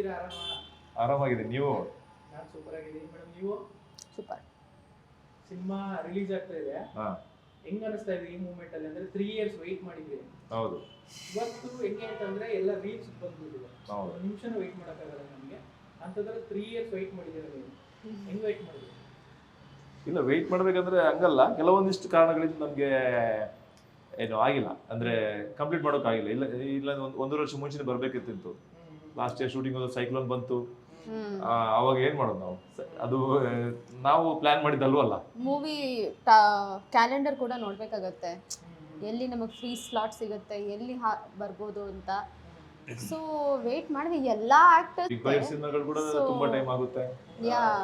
ಹೇಗಿದ್ದೀರಾ? ಆರಾಮ? ಆರಾಮಾಗಿದೆ ನೀವು? ನಾನು ಸೂಪರ್ ಆಗಿದೆ ಮೇಡಮ್ ನೀವು? ಸೂಪರ್ ಸಿನಿಮಾ ರಿಲೀಸ್ ಆಗ್ತಾ ಇದೆ. ಹಾ. ಹೆಂಗ್ ಅನಿಸ್ತಾ ಇದೆ ಈ ಮೂಮೆಂಟ್ ಅಲ್ಲಿ? ಅಂದ್ರೆ ತ್ರೀ ಇಯರ್ಸ್ ವೆಯ್ಟ್ ಮಾಡಿದ್ರಿ. ಹೌದು. ಇವತ್ತು ಹೆಂಗೆ ಅಂತಂದ್ರೆ ಎಲ್ಲ ರೀಲ್ಸ್ ಬಂದ್ಬಿಟ್ಟಿದೆ. ನಿಮಿಷನೂ ವೆಯ್ಟ್ ಮಾಡೋಕ್ಕಾಗಲ್ಲ ನಮಗೆ. ಅಂತಂದ್ರೆ ತ್ರೀ ಇಯರ್ಸ್ ವೆಯ್ಟ್ ಮಾಡಿದ್ದೀರ ನೀವು? ಹೆಂಗ್ ವೆಯ್ಟ್ ಮಾಡಿದ್ರಿ? ಇಲ್ಲ ವೆಯ್ಟ್ ಮಾಡ್ಬೇಕಂದ್ರೆ ಹಂಗಲ್ಲ. ಕೆಲವೊಂದಿಷ್ಟು ಕಾರಣಗಳಿಂದ ನಮಗೆ ಏನು ಆಗಿಲ್ಲ. ಅಂದ್ರೆ ಕಂಪ್ಲೀಟ್ ಮಾಡೋಕ್ಕಾಗಿಲ್ಲ. ಇಲ್ಲ ಇಲ್ಲ ಒಂದು ಒಂದೂವರೆ ವರ್ಷ ಮುಂಚೆನೇ ಬರ್ಬೇಕಿತ್ತು ಲಾಸ್ಟ್ ಇಯರ್ ಶೂಟಿಂಗ್ ಒಂದು ಸೈಕ್ಲೋನ್ ಬಂತು. ಅವಾಗ ಏನ್ ಮಾಡೋದು ನಾವು? ಅದು ನಾವು ಪ್ಲಾನ್ ಮಾಡಿದ್ದಲ್ವಲ್ಲ? ಮೂವಿ ಕ್ಯಾಲೆಂಡರ್ ಕೂಡ ನೋಡ್ಬೇಕಾಗತ್ತೆ. ಎಲ್ಲಿ ನಮಗೆ ಫ್ರೀ ಸ್ಲಾಟ್ ಸಿಗುತ್ತೆ ಎಲ್ಲಿ ಬರ್ಬೋದು ಅಂತ. ಸೊ ವೇಟ್ ಮಾಡಿದ್ವಿ ಎಲ್ಲಾ ಬಿಗ್ ಆಕ್ಟರ್ಸ್ ಸಿನಿಮಾಗಳು ಕೂಡ ತುಂಬಾ ಟೈಮ್ ಆಗುತ್ತೆ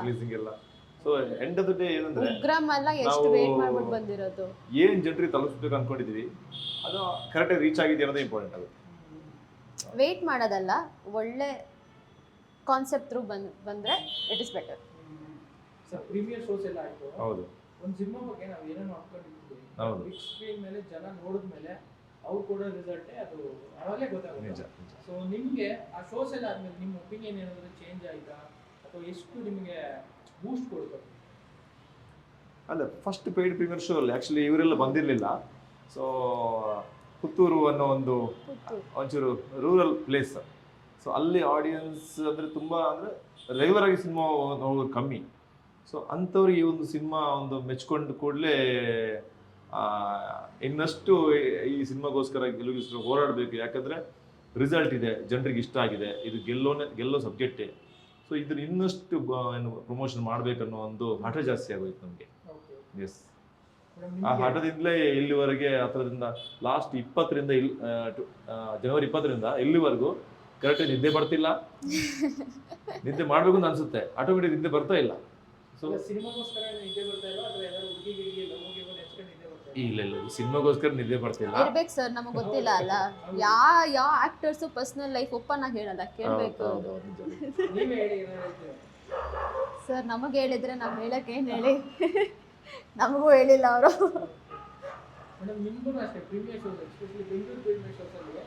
ರಿಲೀಸಿಂಗ್ ಎಲ್ಲ. So end of the day ಏನಂದ್ರೆ ಉಗ್ರಂ ಎಲ್ಲ ಎಷ್ಟು ವೇಟ್ ಮಾಡ್ಬಿಟ್ಟು ಬಂದಿರೋದು? ಏನ್ ಜನರಿಗೆ ತಲುಪಿಸ್ಬೇಕು ಅನ್ಕೊಂಡಿದೀವಿ ಅದು ಕರೆಕ್ಟಾಗಿ ರೀಚ್ ಆಗಿದೆ ಅನ್ನೋದೇ ಇಂಪಾರ್ಟೆಂಟ್ ಅದು ವೇಟ್ ಮಾಡೋದಲ್ಲ ಒಳ್ಳೆ ಕಾನ್ಸೆಪ್ಟ್ ಥ್ರೂ ಬಂದ್ ಬಂದ್ರೆ it is better sir premiere shows ಎಲ್ಲ ಆಯ್ತು. ಹೌದು. ಒಂದು ಸಿನಿಮಾ ಬಗ್ಗೆ ನಾವು ಏನೇನೋ ಹೌದು. ಬಿಗ್ ಸ್ಕ್ರೀನ್ ಮೇಲೆ ಜನ ನೋಡಿದ್ಮೇಲೆ ಅವ್ರು ಕೊಡೋ ರಿಸಲ್ಟೇ ಅದು ಅವಾಗಲೇ ಗೊತ್ತಾಗುತ್ತೆ. ಸೊ ನಿಮಗೆ ಆ ಶೋಸ್ ಎಲ್ಲ ಆದ್ಮೇಲೆ ನಿಮ್ಮ ಒಪಿನಿಯನ್ ಏನಾದರೂ ಚೇಂಜ್ ಆಯ್ತಾ? ಅಥವಾ ಎಷ್ಟು ನಿಮಗೆ ಬೂಸ್ಟ್ ಕೊಡ್ತಾರೆ ಅಲ್ಲ ಫಸ್ಟ್ ಪೇಯ್ಡ್ ಪ್ರೀಮಿಯರ್ ಶೋ ಅಲ್ಲಿ ಆ್ಯಕ್ಚುಲಿ ಇವರೆಲ್ಲ ಬಂದಿರಲಿಲ್ಲ. ಸೊ ಪುತ್ತೂರು ಅನ್ನೋ ಒಂದು ಒಂಚೂರು ರೂರಲ್ ಪ್ಲೇಸ್ ಸೊ ಅಲ್ಲಿ ಆಡಿಯನ್ಸ್ ಅಂದರೆ ತುಂಬ ಅಂದರೆ ರೆಗ್ಯುಲರ್ ಆಗಿ ಸಿನಿಮಾ ನೋಡೋದು ಕಮ್ಮಿ. ಸೊ ಅಂಥವ್ರಿಗೆ ಈ ಒಂದು ಸಿನಿಮಾ ಒಂದು ಮೆಚ್ಕೊಂಡು ಕೂಡಲೇ ಇನ್ನಷ್ಟು ಈ ಸಿನಿಮಾಗೋಸ್ಕರ ಗೆಲುವಿಗೋಸ್ಕರ ಹೋರಾಡಬೇಕು. ಯಾಕಂದರೆ ರಿಸಲ್ಟ್ ಇದೆ ಜನರಿಗೆ ಇಷ್ಟ ಆಗಿದೆ. ಇದು ಗೆಲ್ಲೋನೆ ಗೆಲ್ಲೋ ಸಬ್ಜೆಕ್ಟೇ ಸೊ ಇದನ್ನ ಇನ್ನಷ್ಟು ಏನು ಪ್ರಮೋಷನ್ ಮಾಡಬೇಕನ್ನೋ ಒಂದು ಹಠ ಜಾಸ್ತಿ ಆಗೋಯ್ತು ನಮಗೆ. ಎಸ್ ಆ ಹಠದಿಂದಲೇ ಇಲ್ಲಿವರೆಗೆ ಹತ್ರದಿಂದ ಲಾಸ್ಟ್ ಇಪ್ಪತ್ತರಿಂದ ಇಲ್ ಜನವರಿ ಇಪ್ಪತ್ತರಿಂದ ಇಲ್ಲಿವರೆಗೂ ಕರೆಕ್ಟ್ ನಿದ್ದೆ ಬರ್ತಿಲ್ಲ. ನಿದ್ದೆ ಮಾಡ್ಬೇಕು ಅಂತ ಅನ್ಸುತ್ತೆ. ಆಟೋಮೆಟಿಕ್ ನಿದ್ದೆ ಬರ್ತಾ ಇಲ್ಲ. ಸೊ? ಇಲ್ಲ ಇಲ್ಲ ಸಿನಿಮಾಗೋಸ್ಕರ ನಿದ್ದೆ ಬರ್ತಿಲ್ಲ. ಇರ್ಬೇಕು ಸರ್ ನಮಗೆ ಗೊತ್ತಿಲ್ಲ ಅಲ್ಲ. ಯಾ ಯಾವ ಆಕ್ಟರ್ಸ್ ಪರ್ಸನಲ್ ಲೈಫ್ ಓಪನ್ ಆಗಿ ಹೇಳಲ್ಲ. ಕೇಳ್ಬೇಕು. ಸರ್ ನಮಗೆ ಹೇಳಿದ್ರೆ ನಾವು ಹೇಳಕ್ಕೆ ಏನು ಹೇಳಿ? ನಮಗೂ ಹೇಳಿಲ್ಲ ಅವರು. ಮೇಡಮ್ ನಿಮ್ಗೂ ಅಷ್ಟೇ premiere shows especially Bengaluru premiere shows ಅಲ್ಲಿ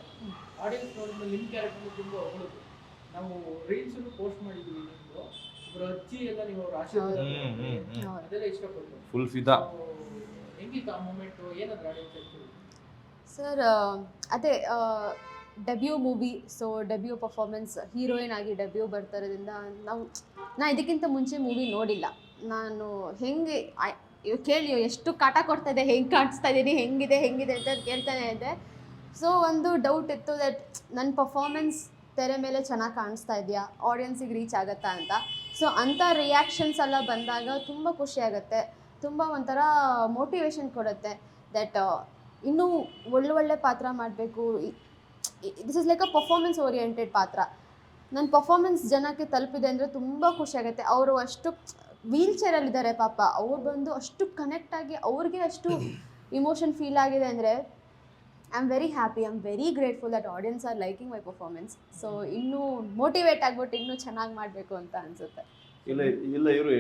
ಆಡಿಯನ್ಸ್ ನೋಡಿದ್ಮೇಲೆ ನಿಮ್ಮ ಕ್ಯಾರೆಕ್ಟರ್ ತುಂಬ ಹೊಗಳದು ನಾವು ರೀಲ್ಸ್ ಪೋಸ್ಟ್ ಮಾಡಿದ್ವಿ ನಿಮ್ದು. ಒಬ್ರು ಅಜ್ಜಿ ಎಲ್ಲ ನೀವು ಅವ್ರ ಆಶೀರ್ವಾದ ಹ್ಮ್, ಹ್ಮ್, ಹ್ಮ್. ಹೌದು. ಅದೆಲ್ಲ ಇಷ್ಟಪಟ್ಟು ಫುಲ್ ಫಿದಾ So, ಹೆಂಗಿತ್ತು ಆ ಮೂಮೆಂಟ್ ಏನಾದ್ರು ಆಡಿಯನ್ಸ್ ಸರ್ ಅದೇ debut movie so debut performance heroine ಆಗಿ ಡೆಬ್ಯೂ ಬರ್ತಾರೋದ್ರಿಂದ ನಾವು ನಾ ಇದಕ್ಕಿಂತ ಮುಂಚೆ ಮೂವಿ ನೋಡಿಲ್ಲ. ನಾನು ಹೆಂಗೆ ಇವ್ ಕೇಳಿ ಎಷ್ಟು ಕಾಟ ಕೊಡ್ತಾ ಇದೆ, ಹೆಂಗೆ ಕಾಣಿಸ್ತಾ ಇದ್ದೀನಿ ಹೆಂಗಿದೆ ಹೆಂಗಿದೆ ಅಂತ ಕೇಳ್ತಾನೆ ಇದೆ. ಸೊ ಒಂದು ಡೌಟ್ ಇತ್ತು ದಟ್ ನನ್ನ ಪರ್ಫಾರ್ಮೆನ್ಸ್ ತೆರೆ ಮೇಲೆ ಚೆನ್ನಾಗಿ ಕಾಣಿಸ್ತಾ ಇದೆಯಾ? ಆಡಿಯನ್ಸಿಗೆ ರೀಚ್ ಆಗುತ್ತಾ ಅಂತ. ಸೊ ಅಂಥ ರಿಯಾಕ್ಷನ್ಸ್ ಎಲ್ಲ ಬಂದಾಗ ತುಂಬ ಖುಷಿ ಆಗುತ್ತೆ. ತುಂಬ ಒಂಥರ ಮೋಟಿವೇಶನ್ ಕೊಡುತ್ತೆ ದಟ್ ಇನ್ನೂ ಒಳ್ಳೆ ಒಳ್ಳೆ ಪಾತ್ರ ಮಾಡಬೇಕು. This is like a performance oriented ಪಾತ್ರ. ನನ್ನ ಪರ್ಫಾರ್ಮೆನ್ಸ್ ಜನಕ್ಕೆ ತಲುಪಿದೆ ಅಂದರೆ ತುಂಬ ಖುಷಿ ಆಗುತ್ತೆ. ಅವರು ಅಷ್ಟು ವೀಲ್ ಚೇರಲ್ಲಿದ್ದಾರೆ ಪಾಪ. ಅವ್ರು ಬಂದು ಅಷ್ಟು ಕನೆಕ್ಟ್ ಆಗಿ ಅವ್ರಿಗೆ ಅಷ್ಟು ಇಮೋಷನ್ ಫೀಲ್ ಆಗಿದೆ ಅಂದರೆ I am very happy I am very grateful that audience are liking my performance so ಇನ್ನೂ ಮೋಟಿವೇಟ್ ಆಗ್ಬಿಟ್ಟು ಇನ್ನೂ ಚೆನ್ನಾಗಿ ಮಾಡಬೇಕು ಅಂತ ಅನಿಸುತ್ತೆ. ಇಲ್ಲ ಇಲ್ಲ ಇವರು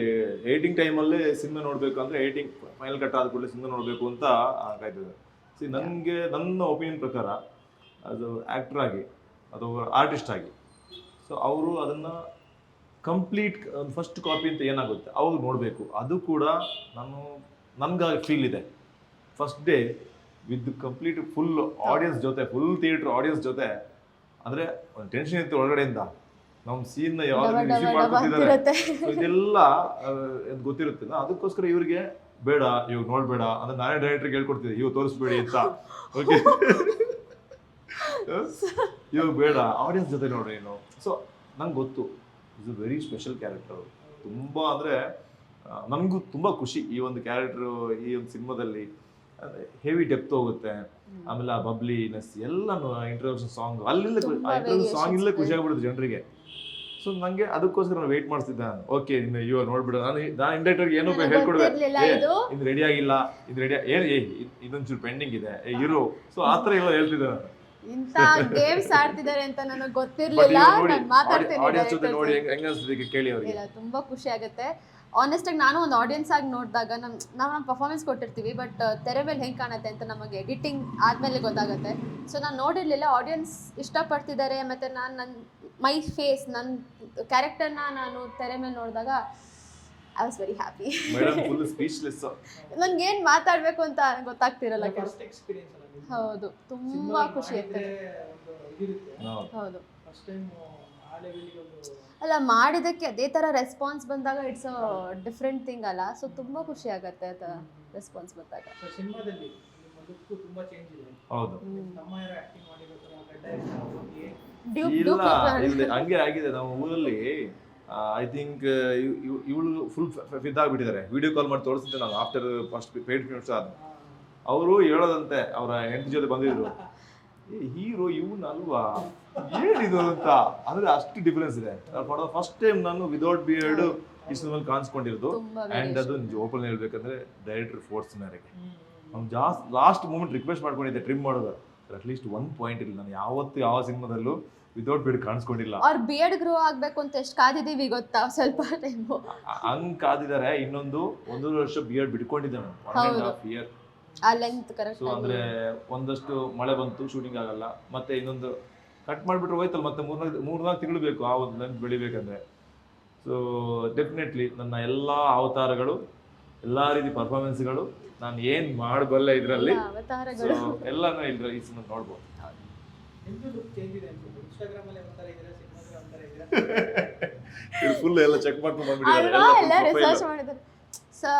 ಏಟಿಂಗ್ ಟೈಮಲ್ಲೇ ಸಿನಿಮಾ ನೋಡಬೇಕು ಅಂದರೆ ಏಟಿಂಗ್ ಫೈನಲ್ ಕಟ್ ಆದ ಕೂಡಲೇ ಸಿನಿಮಾ ನೋಡಬೇಕು ಅಂತ ಕಾಯ್ತಿದ್ದಾರೆ. ಸಿ ನನಗೆ ನನ್ನ ಒಪಿನಿಯನ್ ಪ್ರಕಾರ ಅದು ಆ್ಯಕ್ಟ್ರಾಗಿ ಆಗಿ ಅಥವಾ ಆರ್ಟಿಸ್ಟ್ ಆಗಿ. ಸೊ ಅವರು ಅದನ್ನು ಕಂಪ್ಲೀಟ್ ಫಸ್ಟ್ ಕಾಪಿ ಅಂತ ಏನಾಗುತ್ತೆ? ಅವಾಗ ನೋಡಬೇಕು. ಅದು ಕೂಡ ನಾನು ನನ್ಗೆ ಫೀಲ್ ಇದೆ. First day with complete full audience ಜೊತೆ ಫುಲ್ ಥಿಯೇಟರ್ ಆಡಿಯನ್ಸ್ ಜೊತೆ ಅಂದರೆ ಒಂದು ಟೆನ್ಷನ್ ಇತ್ತು ಒಳಗಡೆಯಿಂದ. ನಮ್ಮ ಸೀನ್ನ ಯಾವಾಗ ರಿಸೀವ್ ಮಾಡ್ಕೊತಿದ್ದಾರೆ ಇದೆಲ್ಲ ಗೊತ್ತಿರುತ್ತೆ. ಅದಕ್ಕೋಸ್ಕರ ಇವರಿಗೆ ಬೇಡ ಇವಾಗ ನೋಡ್ಬೇಡ ಅಂದ್ರೆ ನಾನೇ ಡೈರೆಕ್ಟರ್ಗೆ ಹೇಳ್ಕೊಡ್ತೀನಿ ಇವಾಗ ತೋರಿಸ್ಬೇಡಿ ಅಂತ. ಓಕೆ ಇವಾಗ ಬೇಡ ಆಡಿಯನ್ಸ್ ಜೊತೆ ನೋಡ್ರಿ ಏನು ಸೊ ನಂಗೆ ಗೊತ್ತು. Is a very special character ತುಂಬ ಅಂದರೆ ನನಗೂ ತುಂಬ ಖುಷಿ ಈ ಒಂದು ಕ್ಯಾರೆಕ್ಟರ್ ಈ ಒಂದು ಸಿನಿಮಾದಲ್ಲಿ. ಹೆವಿ ಡೆಪ್ತ್ ಹೋಗುತ್ತೆ. ಆಮೇಲೆ ಆ ಬಬ್ಲಿನೆಸ್ ಎಲ್ಲಾನು ಇಂಟ್ರೊಡಕ್ಷನ್ ಸಾಂಗ್ ಅಲ್ಲಿಂದ ಇಂಟ್ರೊಡಕ್ಷನ್ ಸಾಂಗ್ ಇಲ್ಲೇ ಖುಷಿ ಆಗ್ಬಿಡುತ್ತೆ ಜನರಿಗೆ. ಸೊ ನಂಗೆ ಅದಕ್ಕೋಸ್ಕರ ನಾನು ವೇಟ್ ಮಾಡ್ತಿದ್ದೆ ನಾನು. ಓಕೆ ಇನ್ನು ಇವಾಗ ನೋಡ್ಬಿಡು ನಾನು ನಾನು ಇಂಡೈರೆಕ್ಟ್ ಏನೋ ನನಗೆ ಹೇಳ್ಕೊಡ್ಬೇಕು. ಗೊತ್ತಿರ್ಲಿಲ್ಲ ಇದು. ರೆಡಿ ಆಗಿಲ್ಲ. ಇದು ರೆಡಿ ಏನು ಏ ಇದ್- ಇದೊಂಚೂರು ಪೆಂಡಿಂಗ್ ಇದೆ. ಏ ಇರು. ಸೊ ಆ ಥರ ಎಲ್ಲ ಹೇಳ್ತಿದ್ದೆ ನಾನು. ಇಂಥ ಗೇಮ್ಸ್ ಆಡ್ತಿದ್ದಾರೆ ಅಂತ ನನಗೆ ಗೊತ್ತಿರ್ಲಿಲ್ಲ. ನಾನು ಮಾತಾಡ್ತೀನಿ ನೋಡಿ. ಹೆಂಗ್ ಅನ್ಸ್ತಿದೆ ಕೇಳಿ ಅವ್ರಿಗೆ. ಇಲ್ಲ ತುಂಬಾ ಖುಷಿ ಆಗುತ್ತೆ. ಆನೆಸ್ಟ್ ಆಗಿ ನಾನು ಒಂದು ಆಡಿಯನ್ಸ್ ಆಗಿ ನೋಡಿದಾಗ ನಮ್ ನಾವು ನಮ್ಮ ಪರ್ಫಾರ್ಮೆನ್ಸ್ ಕೊಟ್ಟಿರ್ತೀವಿ ಬಟ್ ತೆರೆ ಮೇಲೆ ಹೆಂಗೆ ಕಾಣುತ್ತೆ ಅಂತ ನಮಗೆ ಎಡಿಟಿಂಗ್ ಆದ್ಮೇಲೆ ಗೊತ್ತಾಗುತ್ತೆ. ಸೊ ನಾನು ನೋಡಿರ್ಲಿಲ್ಲ ಆಡಿಯನ್ಸ್ ಇಷ್ಟಪಡ್ತಿದ್ದಾರೆ ಮತ್ತೆ ನಾನು ನನ್ನ ಮೈ ಫೇಸ್ ನನ್ನ ಕ್ಯಾರೆಕ್ಟರ್ನ ನಾನು ತೆರೆ ಮೇಲೆ ನೋಡಿದಾಗ ಐ ವಾಸ್ ವೆರಿ ಹ್ಯಾಪಿ ನನ್ಗೆ ಫುಲ್ ಸ್ಪೀಚ್ಲೆಸ್ ನನ್ಗೇನು ಮಾತಾಡಬೇಕು ಅಂತ ಗೊತ್ತಾಗ್ತಿರಲ್ಲ ಕೆಲಸ ಫಸ್ಟ್ ಎಕ್ಸ್ಪೀರಿಯನ್ಸ್ ಹೌದು. ತುಂಬಾ ಖುಷಿ ಆಯ್ತು ಆಗ್ತದೆ. ಹೌದು. ಫಸ್ಟ್ ಟೈಮ್ ಆ ಲೆವೆಲ್ಗೆ ಒಂದು ಅಲ್ಲ ಮಾಡಿದಕ್ಕೆ ಅದೇ ತರ ರೆಸ್ಪಾನ್ಸ್ ಬಂದಾಗ ಇಟ್ಸ್ ಅ ಡಿಫ್ರೆಂಟ್ ಥಿಂಗ್ ಅಲ್ಲ. ಸೊ ತುಂಬಾ ಖುಷಿ ಆಗತ್ತೆ ರೆಸ್ಪಾನ್ಸ್ ಬಂದಾಗ. ಏನ್ ಡ್ಯೂಪ್ ಇಲ್ಲ ಡ್ಯೂಪ್ ಇಲ್ಲಿ ಹಂಗೆ ಆಗಿದೆ. ನಮ್ಮ ಊರಲ್ಲಿ ಐ ಥಿಂಕ್ ಇವಳು ಫುಲ್ ಫಿದ್ದಾಗ್ಬಿಟ್ಟಿದ್ದಾರೆ ವಿಡಿಯೋ ಕಾಲ್ ಮಾಡಿ ತೋರಿಸಿದ್ದೆ ನಾನು ಆಫ್ಟರ್ ಫಸ್ಟ್ ಪೇಡ್ ಮಿನಿಟ್ಸ್ ಆದ. ಅವರು ಹೇಳೋದಂತೆ ಅವರ ಹೆಂಡತಿ ಜೊತೆ ಬಂದಿದ್ರು. ಹೀರೋ ಇವನ್ ಅಲ್ವಾ? ಏನಿದು ಅಂತ? ಅಂದ್ರೆ ಅಷ್ಟು ಡಿಫರೆನ್ಸ್ ಇದೆ. ಫಾರ್ ದ ಫಸ್ಟ್ ಟೈಮ್ ನಾನು ವಿದೌಟ್ ಬಿಯರ್ಡ್ ಈ ಸಿನಿಮಾ ಕಾಣಿಸ್ಕೊಂಡಿರೋದು. ಅಂಡ್ ಅದು ಓಪನ್ ಹೇಳ್ಬೇಕಂದ್ರೆ ಡೈರೆಕ್ಟರ್ ಫೋರ್ಸ್ ಮೇರೆಗೆ ಹ್ಮ್. ಅವ್ನು ಜಾಸ್ಟ್ ಲಾಸ್ಟ್ ಮೂಮೆಂಟ್ ರಿಕ್ವೆಸ್ಟ್ ಮಾಡ್ಕೊಂಡಿದ್ದೆ ಟ್ರಿಮ್ ಮಾಡೋದು. ಅಟ್ಲೀಸ್ಟ್ ಒನ್ ಪಾಯಿಂಟ್ ಇಲ್ಲ. ನಾನು ಯಾವತ್ತು ಯಾವ ಸಿನಿಮಾದಲ್ಲೂ ವಿದೌಟ್ ಬಿಡ್ ಕಾಣಿಸ್ಕೊಂಡಿಲ್ಲ. ಅವ್ರ ಬಿಯರ್ಡ್ ಗ್ರೋ ಆಗ್ಬೇಕು ಅಂತ ಎಷ್ಟು ಕಾದಿದ್ದೀವಿ ಗೊತ್ತಾ? ಸ್ವಲ್ಪ ಟೈಮು ಹಂಗ್ ಕಾದಿದ್ದಾರೆ. ಇನ್ನೊಂದು ಒಂದೂವರೆ ವರ್ಷ ಬಿಯರ್ಡ್ ಬಿಟ್ಕೊಂಡಿದ್ದೆ ನಾನು. ಒನ್. ಹಾಫ್ ಇಯರ್ ಆ ಲೆಂತ್ ಕರೆಕ್ಟ್ ಸೊ ಅಂದ್ರೆ ಒಂದಷ್ಟು ಮಳೆ ಬಂತು ಶೂಟಿಂಗ್ ಆಗಲ್ಲ. ಮತ್ತೆ ಇನ್ನೊಂದು ಕಟ್ ಮಾಡಿಬಿಟ್ರೆ ಹೋಯ್ತಲ್ಲ ಮತ್ತೆ ಮೂರ್ನಾಲ್ಕು ಮೂರ್ನಾಲ್ಕು ತಿಂಗಳು ಬೇಕು ಆ ಒಂದು ಲೆಂತ್ ಬೆಳಿಬೇಕಂದ್ರೆ. ಸೊ ಡೆಫಿನೆಟ್ಲಿ ನನ್ನ ಎಲ್ಲ ಅವತಾರಗಳು ಎಲ್ಲಾ ರೀತಿ ಪರ್ಫಾರ್ಮೆನ್ಸ್ಗಳು ನಾನು ಏನ್ ಮಾಡಬಲ್ಲೆ ಇದರಲ್ಲಿ. ಎಲ್ಲಾನು ಇದ್ರ ಈ ಸಿನಿಮಾ ನೋಡ್ಬೋದು. ಫುಲ್ ಎಲ್ಲ ಚೆಕ್ ಮಾಡ್ಕೊಂಡು ಬಂದ್ಬಿಟ್ಟಿದ್ದಾರೆ ಸೊ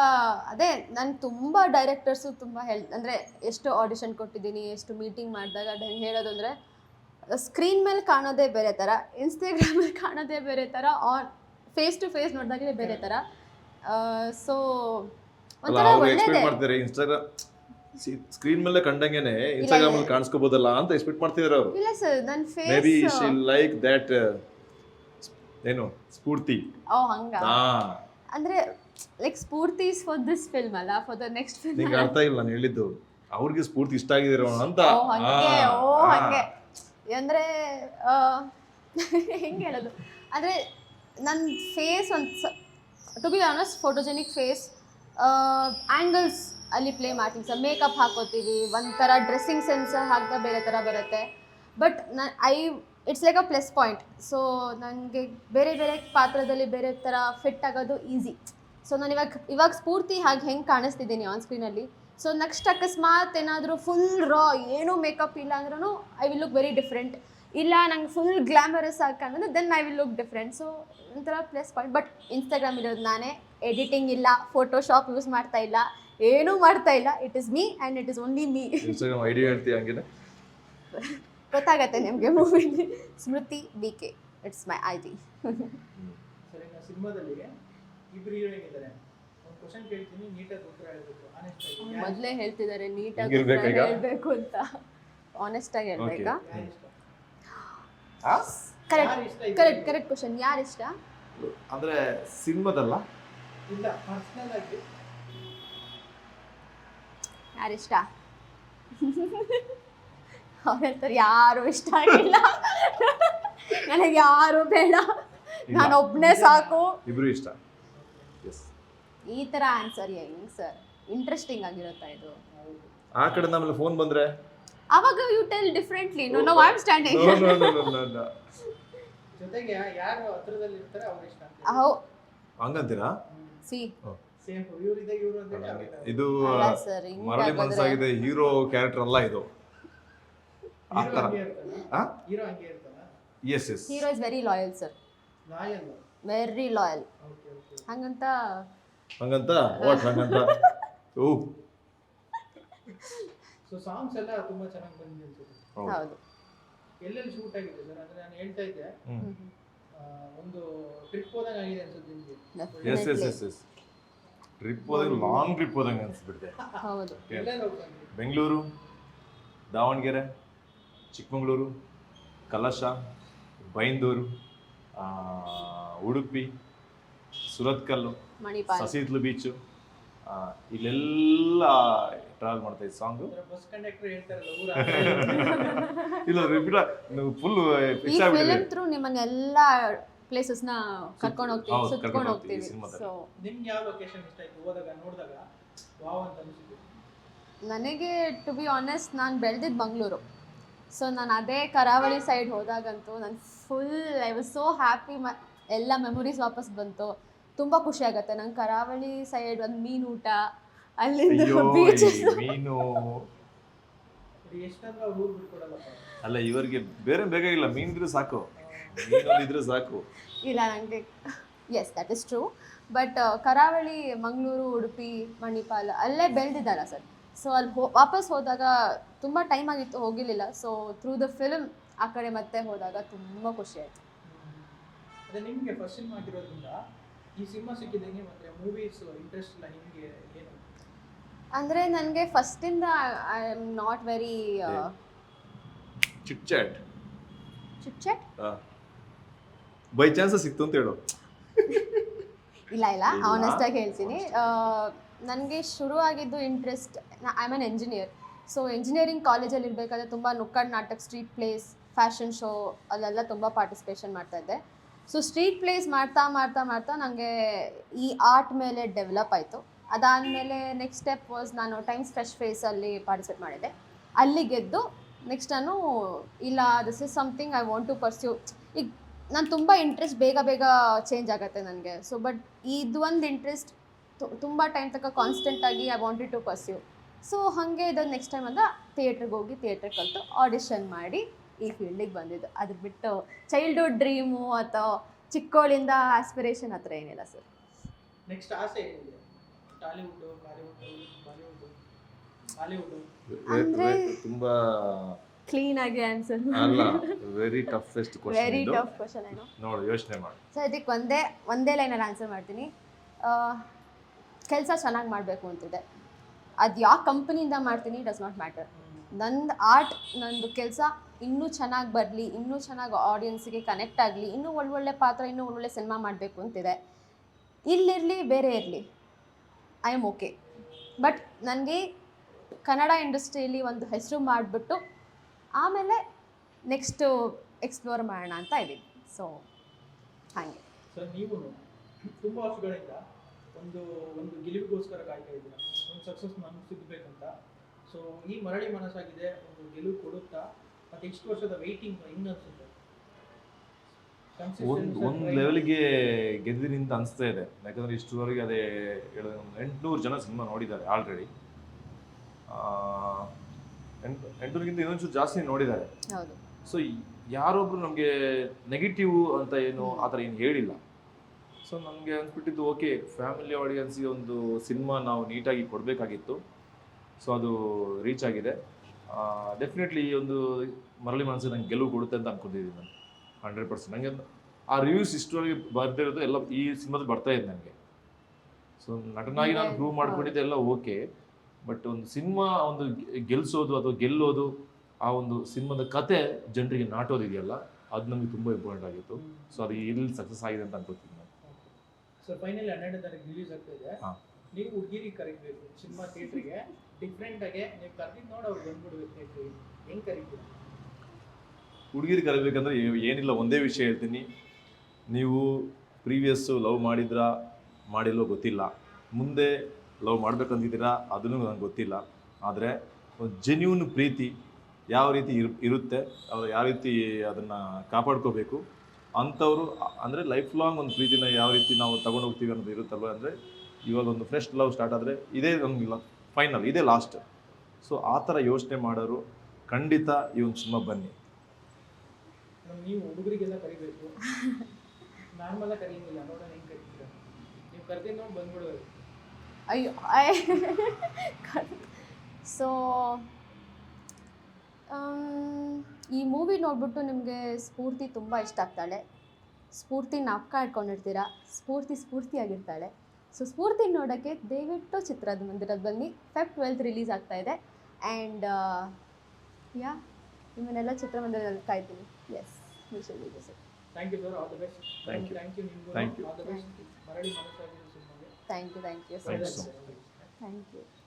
ಅದೇ ನಾನು ತುಂಬ ಡೈರೆಕ್ಟರ್ಸು ತುಂಬ ಹೆಲ್ ಅಂದರೆ ಎಷ್ಟು ಆಡಿಷನ್ ಕೊಟ್ಟಿದ್ದೀನಿ ಎಷ್ಟು ಮೀಟಿಂಗ್ ಮಾಡಿದಾಗ ಹೆಂಗೆ ಹೇಳೋದು ಅಂದರೆ ಸ್ಕ್ರೀನ್ ಮೇಲೆ ಕಾಣೋದೇ ಬೇರೆ ಥರ ಇನ್ಸ್ಟಾಗ್ರಾಮಲ್ಲಿ ಕಾಣೋದೇ ಬೇರೆ ಥರ ಆನ್ ಫೇಸ್ ಟು ಫೇಸ್ ನೋಡಿದಾಗಲೇ ಬೇರೆ ಥರ ಸೊ ಅಲ್ಲ ಒಂಥರ ಅವ್ರು ಒಳ್ಳೇದೇ. ಎಕ್ಸ್ಪೆಕ್ಟ್ ಮಾಡ್ತಾರೆ ಇನ್ಸ್ಟಾಗ್ರಾಮ್ ಸ್ಕ್ರೀನ್ ಮೇಲೆ ಕಂಡಂಗೆನೆ ಇನ್ಸ್ಟಾಗ್ರಾಮ್ ಅಲ್ಲಿ ಕಾಣಿಸ್ಕೋಬಹುದಲ್ಲ ಅಂತ ಎಕ್ಸ್ಪೆಕ್ಟ್ ಮಾಡ್ತಿದಾರೆ ಅವರು. ಇಲ್ಲ ಸರ್ ನನ್ನ maybe face she like that ಏನು ಸ್ಫೂರ್ತಿ ಓ ಹಂಗ? ಹಾ. ಅಂದ್ರೆ like Spoorthi for this film ಅಲ್ಲ ಫಾರ್ ದ ನೆಕ್ಸ್ಟ್ ಫಿಲ್ಮ್ ನಿಂಗೆ ಅರ್ಥ ಇಲ್ಲ ನಾನು ಹೇಳಿದ್ದು. ಅವ್ರಿಗೆ ಸ್ಫೂರ್ತಿ ಇಷ್ಟ ಆಗಿದಿರೋ ಅಂತ. ಓ ಹಂಗೆ ಓ ಹಾ. ಹಂಗೆ. ಅಂದ್ರೆ ಆ, ಹೆಂಗೆ ಹೇಳೋದು? ಅಂದ್ರೆ ನನ್ನ ಫೇಸ್ ಒಂದು to be honest photogenic face angles ಅಲ್ಲಿ ಪ್ಲೇ ಮಾಡ್ತೀನಿ. ಸರ್ ಮೇಕಪ್ ಹಾಕೋತೀವಿ, ಒಂಥರ ಡ್ರೆಸ್ಸಿಂಗ್ ಸೆನ್ಸ್ ಹಾಕಿದ ಬೇರೆ ಥರ ಬರುತ್ತೆ. ಬಟ್ ನಾನು I it's like a plus point so ನನಗೆ ಬೇರೆ ಬೇರೆ ಪಾತ್ರದಲ್ಲಿ ಬೇರೆ ಥರ ಫಿಟ್ ಆಗೋದು ಈಸಿ ಸೊ ನಾನು ಇವಾಗ ಇವಾಗ ಸ್ಫೂರ್ತಿ ಹಾಗೆ ಹೆಂಗೆ ಕಾಣಿಸ್ತಿದ್ದೀನಿ ಆನ್ ಸ್ಕ್ರೀನಲ್ಲಿ ಸೊ ನೆಕ್ಸ್ಟ್ ಅಕಸ್ಮಾತ್ ಏನಾದರೂ ಫುಲ್ ರಾ ಏನೂ ಮೇಕಪ್ ಇಲ್ಲ ಅಂದ್ರೂ I will look very different ಇಲ್ಲ, ನಂಗೆ full glamorous ಹಾಕಂದ್ರೆ then I will look different so ಒಂಥರ ಪ್ಲಸ್ ಪಾಯಿಂಟ್ ಬಟ್ ಇನ್ಸ್ಟಾಗ್ರಾಮ್ ಇರೋದು ನಾನೇ. ಎಡಿಟಿಂಗ್ ಇಲ್ಲ ಫೋಟೋಶಾಪ್ ಯೂಸ್ ಮಾಡ್ತಾ ಇಲ್ಲ ಏನೂ ಮಾಡ್ತಾ ಇಲ್ಲ. It is me and it is only me Instagram ID ಹೇಳ್ತೀಯ ಹಂಗೇನೆ? ಗೊತ್ತಾಗತ್ತೆ ನಿಮಗೆ ಮೂವಿಲಿ Smriti B K it's my I D ಸರಿ ನಾ ಸಿನಿಮಾದಲ್ಲಿ ಇಬ್ರು ಹೀರೋಯಿನ್ ಇದ್ದಾರೆ. ಒಂದು ಕ್ವಶನ್ ಕೇಳ್ತೀನಿ ನೀಟಾಗಿ ಉತ್ತರ ಹೇಳ್ಬೇಕು ಆನೆಸ್ಟ್ ಮೊದಲೇ ಹೇಳ್ತಿದ್ದಾರೆ ನೀಟಾಗಿ? ಹೇಳಬೇಕು ಅಂತ. ಆನೆಸ್ಟಾಗಿ ಹೇಳ್ಬೇಕಾ? ಇಷ್ಟ ಕರೆಕ್ಟ್ ಯಾರ್ ಇಷ್ಟ ಇಬ್ರು? ಕರೆಕ್ಟ್ ಕರೆಕ್ಟ್ ಕ್ವಶನ್ ಯಾರು ಇಷ್ಟ? ಅಂದ್ರೆ ಸಿನಿಮಾದಲ್ಲ? ಇಲ್ಲ ಪರ್ಸನಲ್ ಆಗಿ. ಯಾರು ಇಷ್ಟ? ಅವ್ರು ಹೇಳ್ತಾರೆ ಯಾರು ಇಷ್ಟ ಆಗಿಲ್ಲ. ನನಗೆ ಯಾರು ಬೇಡ. ನಾನು ಒಬ್ಬನೇ ಸಾಕು. ಇಬ್ರು ಇಷ್ಟ. ಎಸ್ ಈ ತರ ಆನ್ಸರ್ ಹೆಂಗ್ ಸರ್ ಇಂಟ್ರೆಸ್ಟಿಂಗ್ ಆಗಿರುತ್ತಾ ಇದು. ಆ ಕಡೆ ನಮ್ಮಲ್ಲಿ ಫೋನ್ ಬಂದ್ರೆ? ಅವಾಗ you tell differently no no I am standing ಜೊತೆಗೆ ಯಾರು ಹತ್ರದಲ್ಲಿ ಇರ್ತಾರೆ ಅವ್ರು ಇಷ್ಟ ಹೌ ಹಂಗಂತೀರಾ? ಸಿ. ಸೇಮ್ ಇವ್ರು ಇದೆ ಇವ್ರು ಅಂತ ಇದು ಸರ್ ಮರಳಿ ಮನಸ್ಸಾಗಿದೆ ಹೀರೋ ಕ್ಯಾರೆಕ್ಟರ್ ಅಲ್ಲ ಇದು. ಆ ಹೀರೋ ಥರ? ಹೀರೋ ಹಂಗೆ ಇರ್ತಾನ yes yes hero is very loyal sir loyal very loyal okay okay ಹಂಗಂತ? ಹಂಗಂತ? ವಾಟ್ ಹಂಗಂತ? ಓ ಸೊ ಸಾಂಗ್ಸ್ ಎಲ್ಲ ತುಂಬಾ ಚೆನ್ನಾಗಿ ಬಂದಿದೆ ಹೌದು. ಎಲ್ಲೆಲ್ಲಿ ಶೂಟ್ ಆಗಿದೆ ಸರ್ ಅಂದ್ರೆ ನಾನು ಹೇಳ್ತಾ ಇದ್ದೆ ಒಂದು ಟ್ರಿಪ್ ಹೋದಾಗ ಆಗಿದೆ ಅನ್ಸುತ್ತೆ ನಿಮಗೆ. Yes yes yes yes trip ಹೋದಂಗೆ ಲಾಂಗ್ ಟ್ರಿಪ್ ಹೋದಂಗೆ ಅನ್ಸ್ಬಿಡ್ತೆ ಹೌದು. ಎಲ್ಲೆಲ್ಲಿ ಹೋಗ್ತಾನೆ ಬೆಂಗಳೂರು ದಾವಣಗೆರೆ ಚಿಕ್ಕಮಗಳೂರು ಕಲಶ ಬೈಂದೂರು ಆ, ಉಡುಪಿ ಸುರತ್ಕಲ್ಲು ಮಣಿಪಾಲ್. ಸಸಿತ್ಲು ಬೀಚು ಇಲ್ಲೆಲ್ಲ ಟ್ರಾವೆಲ್ ಮಾಡ್ತಾ ಇದ್ದ ಸಾಂಗು ಬಸ್ ಕಂಡಕ್ಟರ್ ಹೇಳ್ತಾರಲ್ಲ ಊರ ಆ ಕಡೆ ಇದೆ. ಇಲ್ಲ ರಿಪೀಟ್ ನೀವು ಫುಲ್ ಈ ಫಿಕ್ಸ್ ಆಗ್ಬಿಟ್ಟಿದೆ ನಿಮ್ಮನ್ನ ಎಲ್ಲಾ ನಿಮ್ಮನ್ನೆಲ್ಲ ನ ಕರ್ಕೊಂಡು ಹೋಗ್ತೀವಿ ಹೌದು, ಸುತ್ಕೊಂಡು ಕರ್ಕೊಂಡು ಹೋಗ್ತೀವಿ. ಹೋಗ್ತೀವಿ ಸಿನಿಮಾದಲ್ಲಿ. ಸೊ ನಿಮ್ಗೆ ಯಾವ ಲೊಕೇಶನ್ ಇಷ್ಟ ಆಯ್ತು? ಹೋದಾಗ ನೋಡಿದಾಗ? ವಾವ್ ಅಂತ ಅನಿಸಿತು ನನಗೆ ಟು ಬಿ ಆನೆಸ್ಟ್ ನಾನು ಬೆಳೆದಿದ್ದು ಮಂಗಳೂರು ಸೊ ನಾನು ಅದೇ ಕರಾವಳಿ ಸೈಡ್ ಹೋದಾಗಂತೂ ನನ್ನ full I was so happy ಮ ಎಲ್ಲ ಮೆಮೊರೀಸ್ ವಾಪಸ್ ಬಂತು. ತುಂಬ ಖುಷಿ ಆಗುತ್ತೆ. ನಂಗೆ ಕರಾವಳಿ ಸೈಡ್ ಒಂದು ಮೀನು ಊಟ ಅಲ್ಲಿಂದ ಬೀಚ್ ಮೀನು. ಅಲ್ಲ ಇವರಿಗೆ ಬೇರೆ ಬೇಕಾಗಿಲ್ಲ ಮೀನ್ ಇದ್ರೆ ಸಾಕು. ಮೀನೊಂದು ಇದ್ರೆ ಸಾಕು. ಇಲ್ಲ ನನಗೆ yes that is true but ಕರಾವಳಿ ಮಂಗಳೂರು ಉಡುಪಿ ಮಣಿಪಾಲ್ ಅಲ್ಲೇ ಬೆಳೆದಿದ್ದಾರ ಸರ್? ಸೊ ಅಲ್ಲಿ ಹೋ ವಾಪಸ್ ಹೋದಾಗ ತುಂಬ ಟೈಮ್ ಆಗಿತ್ತು ಹೋಗಿರಲಿಲ್ಲ. ಸೊ ಥ್ರೂ ದ ಫಿಲ್ಮ್ ಆ ಕಡೆ ಮತ್ತೆ ಹೋದಾಗ ತುಂಬ ಖುಷಿ ಆಯಿತು. ಅದೇ ನಿಮಗೆ ಫಸ್ಟ್ ಸಿನಿಮಾ ಆಗಿರೋದ್ರಿಂದ ಈ ಸಿನಿಮಾ ಸಿಕ್ಕಿದಂಗೆ ಮತ್ತೆ ಮೂವೀಸ್ ಇಂಟ್ರೆಸ್ಟ್ ಎಲ್ಲ ನಿಮಗೆ ಏನು? ಅಂದರೆ ನನಗೆ ಫಸ್ಟಿಂದ I am not very chit chat ಚುಚ್ಚಟ್ by chance ಸಿಕ್ತು ಅಂತ ಹೇಳು. ಇಲ್ಲ ಇಲ್ಲ. ಆನೆಸ್ಟ್ ಆಗಿ ಹೇಳ್ತೀನಿ. ನನಗೆ ಶುರು ಆಗಿದ್ದು interest I am an engineer so engineering ಕಾಲೇಜಲ್ಲಿ ಇರಬೇಕಾದ್ರೆ ತುಂಬ ನುಕ್ಕಡ್ ನಾಟಕ ಸ್ಟ್ರೀಟ್ ಪ್ಲೇಸ್ ಫ್ಯಾಷನ್ ಶೋ ಅಲ್ಲೆಲ್ಲ ತುಂಬ ಪಾರ್ಟಿಸಿಪೇಷನ್ ಮಾಡ್ತಾ ಇದ್ದೆ. ಸೊ ಸ್ಟ್ರೀಟ್ ಪ್ಲೇಸ್ ಮಾಡ್ತಾ ಮಾಡ್ತಾ ಮಾಡ್ತಾ ನನಗೆ ಈ ಆರ್ಟ್ ಮೇಲೆ ಡೆವಲಪ್ ಆಯಿತು. ಅದಾದಮೇಲೆ ನೆಕ್ಸ್ಟ್ ಸ್ಟೆಪ್ ವಾಸ್ ನಾನು ಟೈಮ್ಸ್ ಫ್ರೆಶ್ ಫೇಸಲ್ಲಿ ಪಾರ್ಟಿಸಿಪೇಟ್ ಮಾಡಿದ್ದೆ. ಅಲ್ಲಿ ಗೆದ್ದು ನೆಕ್ಸ್ಟ್ ನಾನು, ಇಲ್ಲ this is something I want to pursue ಈಗ ನಾನು ತುಂಬ ಇಂಟ್ರೆಸ್ಟ್ ಬೇಗ ಬೇಗ ಚೇಂಜ್ ಆಗುತ್ತೆ ನನಗೆ. ಸೊ ಬಟ್ ಇದು ಒಂದು ಇಂಟ್ರೆಸ್ಟ್ ತುಂಬ ಟೈಮ್ ತನಕ ಕಾನ್ಸ್ಟೆಂಟಾಗಿ I wanted to pursue so ಹಾಗೆ ಇದು ನೆಕ್ಸ್ಟ್ ಟೈಮ್ ಅಂದ್ರೆ ಥಿಯೇಟ್ರಿಗೆ ಹೋಗಿ ಥಿಯೇಟ್ರ್ ಕಲಿತು ಆಡಿಷನ್ ಮಾಡಿ ಈ ಫೀಲ್ಡಿಗೆ ಬಂದಿದ್ದು. ಅದ್ರ ಬಿಟ್ಟು ಚೈಲ್ಡ್ಹುಡ್ ಡ್ರೀಮು ಅಥವಾ ಚಿಕ್ಕೋಳಿಂದ ಆಸ್ಪಿರೇಷನ್ ಹತ್ರ ಏನಿಲ್ಲ ಸರ್. ನೆಕ್ಸ್ಟ್ ಆಸೆ ಏನಿದೆ? ಟಾಲಿವುಡ್ ಬಾಲಿವುಡ್ ಬಾಲಿವುಡ್ ಹಾಲಿವುಡ್ ಅಂದ್ರೆ- ತುಂಬಾ ಆಗಿ ಆನ್ಸರ್ ಅಲ್ಲ very toughest very question tough question ಏನೋ? ನೋಡು ಯೋಚನೆ ಮಾಡಿ. ಸೊ ಇದಕ್ಕೆ ಒಂದೇ ಒಂದೇ ಲೈನಲ್ಲಿ ಆನ್ಸರ್ ಮಾಡ್ತೀನಿ. ಕೆಲಸ ಚೆನ್ನಾಗಿ ಮಾಡಬೇಕು ಅಂತಿದೆ. ಅದು ಯಾವ ಕಂಪನಿಯಿಂದ ಮಾಡ್ತೀನಿ ಡಸ್ ನಾಟ್ ಮ್ಯಾಟರ್ ನಂದು ಆರ್ಟ್ ನಂದು ಕೆಲಸ ಇನ್ನೂ ಚೆನ್ನಾಗಿ ಬರಲಿ ಇನ್ನೂ ಚೆನ್ನಾಗಿ ಆಡಿಯನ್ಸ್ಗೆ ಕನೆಕ್ಟ್ ಆಗಲಿ ಇನ್ನೂ ಒಳ್ಳೊಳ್ಳೆ ಪಾತ್ರ ಇನ್ನೂ ಒಳ್ಳೊಳ್ಳೆ ಸಿನಿಮಾ ಮಾಡಬೇಕು ಅಂತಿದೆ. ಇಲ್ಲಿರಲಿ ಬೇರೆ ಇರಲಿ. I am okay. ಬಟ್ ನನಗೆ ಕನ್ನಡ ಇಂಡಸ್ಟ್ರಿಯಲ್ಲಿ ಒಂದು ಹೆಸರು ಮಾಡಿಬಿಟ್ಟು ಆಮೇಲೆ ನೆಕ್ಸ್ಟು ಎಕ್ಸ್ಪ್ಲೋರ್ ಮಾಡೋಣ ಅಂತ ಇದ್ದೀನಿ. ಸೊ, ಹಾಗೆ. ತುಂಬ ವರ್ಷಗಳಿಂದ ಒಂದು ಒಂದು ಗೆಲುವಿಗೋಸ್ಕರ ಕಾಯ್ತಾ ಇದ್ದೀರಾ? ಒಂದು ಸಕ್ಸಸ್ ನಾನು ಸಿಗಬೇಕಂತ ಸೊ ಈ ಮರಳಿ ಮನಸ್ಸಾಗಿದೆ, ಒಂದು ಗೆಲುವು ಕೊಡುತ್ತಾ, ಮತ್ತೆ ಇಷ್ಟು ವರ್ಷದ ವೆಯ್ಟಿಂಗ್ ಇನ್ನೊಂದು ಅನ್ಸುತ್ತೆ ಒಂದ್ ಒಂದು ಲೆವೆಲ್ಗೆ ಗೆದ್ದಿನಿ ಅಂತ ಅನಿಸ್ತಾ ಇದೆ. ಯಾಕಂದ್ರೆ ಇಷ್ಟುವರೆಗೆ ಅದೇ ಹೇಳಿದ ಎಂಟುನೂರು ಜನ ಸಿನಿಮಾ ನೋಡಿದ್ದಾರೆ ಆಲ್ರೆಡಿ ಎಂಟು ಎಂಟುನೂರಿಗಿಂತ ಇನ್ನೊಂಚೂರು ಜಾಸ್ತಿ ನೋಡಿದ್ದಾರೆ. ಸೊ ಯಾರೊಬ್ರು ನಮಗೆ ನೆಗೆಟಿವ್ ಅಂತ ಏನು ಆ ಥರ ಏನು ಹೇಳಿಲ್ಲ. ಸೊ ನಮಗೆ ಅನ್ಸ್ಬಿಟ್ಟಿದ್ದು ಓಕೆ ಫ್ಯಾಮಿಲಿ ಆಡಿಯನ್ಸ್ಗೆ ಒಂದು ಸಿನಿಮಾ ನಾವು ನೀಟಾಗಿ ಕೊಡಬೇಕಾಗಿತ್ತು. ಸೊ ಅದು ರೀಚ್ ಆಗಿದೆ. ಡೆಫಿನೆಟ್ಲಿ ಈ ಒಂದು ಮರಳಿ ಮನಸ್ಸು ನಂಗೆ ಗೆಲುವು ಕೊಡುತ್ತೆ ಅಂತ ಅನ್ಕೊಂಡಿದ್ದೀನಿ ನಾನು. Hundred percent. ನನಗೆ ಆ ರಿವ್ಯೂಸ್ ಇಷ್ಟವರೆಗೆ ಬರ್ತಿರೋದು ಎಲ್ಲ ಈ ಸಿನಿಮಾದಲ್ಲಿ ಬರ್ತಾ ಇದೆ ನನಗೆ ಸೊ ನಟನಾಗಿ ನಾನು ಪ್ರೂವ್ ಮಾಡ್ಕೊಂಡಿದ್ದೆ ಎಲ್ಲ ಓಕೆ ಬಟ್ ಒಂದು ಸಿನಿಮಾ ಒಂದು ಗೆಲ್ಸೋದು ಅಥವಾ ಗೆಲ್ಲೋದು ಆ ಒಂದು ಸಿನಿಮಾದ ಕತೆ ಜನರಿಗೆ ನಾಟೋದಿದೆಯಲ್ಲ ಅದು ನಮಗೆ ತುಂಬ ಇಂಪಾರ್ಟೆಂಟ್ ಆಗಿತ್ತು. ಸೊ ಅದು ಎಲ್ಲಿ ಸಕ್ಸಸ್ ಆಗಿದೆ ಅಂತ ಅನ್ಕೋತೀನಿ ನಾನು. ಸರ್ ಫೈನಲಿ ಹನ್ನೆರಡು ತಾರೀಕು ರಿಲೀಸ್ ಆಗ್ತಾ ಇದೆ. ನೀವು ಹುಡುಗಿರಿಗೆ ಕರಿಬೇಕು ಸಿನಿಮಾ ಥಿಯೇಟ್ರಿಗೆ ಡಿಫ್ರೆಂಟ್ ಆಗಿ ನೀವು ಕರೆದಿದ್ದು ನೋಡಿ ಅವ್ರು ಬಂದ್ಬಿಡ್ಬೇಕು ಹೆಂಗ್ ಕರಿತೀರಾ? ಹುಡುಗಿರು ಕರಿಬೇಕಂದ್ರೆ ಏನಿಲ್ಲ, ಒಂದೇ ವಿಷಯ ಹೇಳ್ತೀನಿ. ನೀವು ಪ್ರೀವಿಯಸ್ಸು ಲವ್ ಮಾಡಿದ್ರಾ ಮಾಡಿಲ್ಲೋ ಗೊತ್ತಿಲ್ಲ. ಮುಂದೆ ಲವ್ ಮಾಡ್ಬೇಕಂತಿದ್ದೀರಾ, ಅದನ್ನು ನಂಗೆ ಗೊತ್ತಿಲ್ಲ. ಆದರೆ ಒಂದು ಜೆನ್ಯೂನ್ ಪ್ರೀತಿ ಯಾವ ರೀತಿ ಇರು, ಇರುತ್ತೆ, ಅವರು ಯಾವ ರೀತಿ ಅದನ್ನು ಕಾಪಾಡ್ಕೋಬೇಕು, ಅಂಥವ್ರು, ಅಂದರೆ ಲೈಫ್ ಲಾಂಗ್ ಒಂದು ಪ್ರೀತಿನ ಯಾವ ರೀತಿ ನಾವು ತಗೊಂಡು ಹೋಗ್ತೀವಿ ಅನ್ನೋದು ಇರುತ್ತಲ್ವ, ಅಂದರೆ ಇವಾಗ ಒಂದು ಫ್ರೆಶ್ ಲವ್ ಸ್ಟಾರ್ಟ್ ಆದರೆ ಇದೇ ನಮ್ಗೆ ಫೈನಲ್ ಇದೇ ಲಾಸ್ಟ್ ಸೊ ಆ ಥರ ಯೋಚನೆ ಮಾಡೋರು ಖಂಡಿತ ಈ ಒಂದು ಸಿನಿಮಾ ಬನ್ನಿ. ನೀವು ಹುಡುಗರಿಗೆಲ್ಲ ಕರಿಬೇಕು. ನಾರ್ಮಲ್ ಕರೀಂಗಿಲ್ಲ ನೋಡೋಣ ಹೆಂಗ್ ಕರಿತೀರ. ನೀವು ಕರ್ತೀನಿ ನೋಡಿ ಬಂದ್ಬಿಡೋದು ಅಯ್ಯೋ ಸೊ ಈ ಮೂವಿ ನೋಡ್ಬಿಟ್ಟು ನಿಮಗೆ ಸ್ಫೂರ್ತಿ ತುಂಬ ಇಷ್ಟ ಆಗ್ತಾಳೆ. ಸ್ಫೂರ್ತಿ ಅಕ್ಕ ಇಟ್ಕೊಂಡಿರ್ತೀರ ಸ್ಫೂರ್ತಿ ಸ್ಫೂರ್ತಿಯಾಗಿರ್ತಾಳೆ ಸೊ ಸ್ಫೂರ್ತಿ ನೋಡೋಕ್ಕೆ ದಯವಿಟ್ಟು ಚಿತ್ರದ ಮಂದಿರದ ಬನ್ನಿ. ಫೆಬ್ ಟ್ವೆಲ್ತ್ ರಿಲೀಸ್ ಆಗ್ತಾ ಇದೆ. ಆ್ಯಂಡ್ ಯಾ, ನಿಮ್ಮನ್ನೆಲ್ಲ ಚಿತ್ರಮಂದಿರದಲ್ಲಿ ಕಾಯ್ತೀನಿ. Yes whistle sir thank you sir all the best Thank you. Thank you ನಿಮ್ಗೂ Thank you. All the best Marali Manasaagide ಸಿನಿಮಾಗೆ thank you thank you Thank you sir so much. Thank you light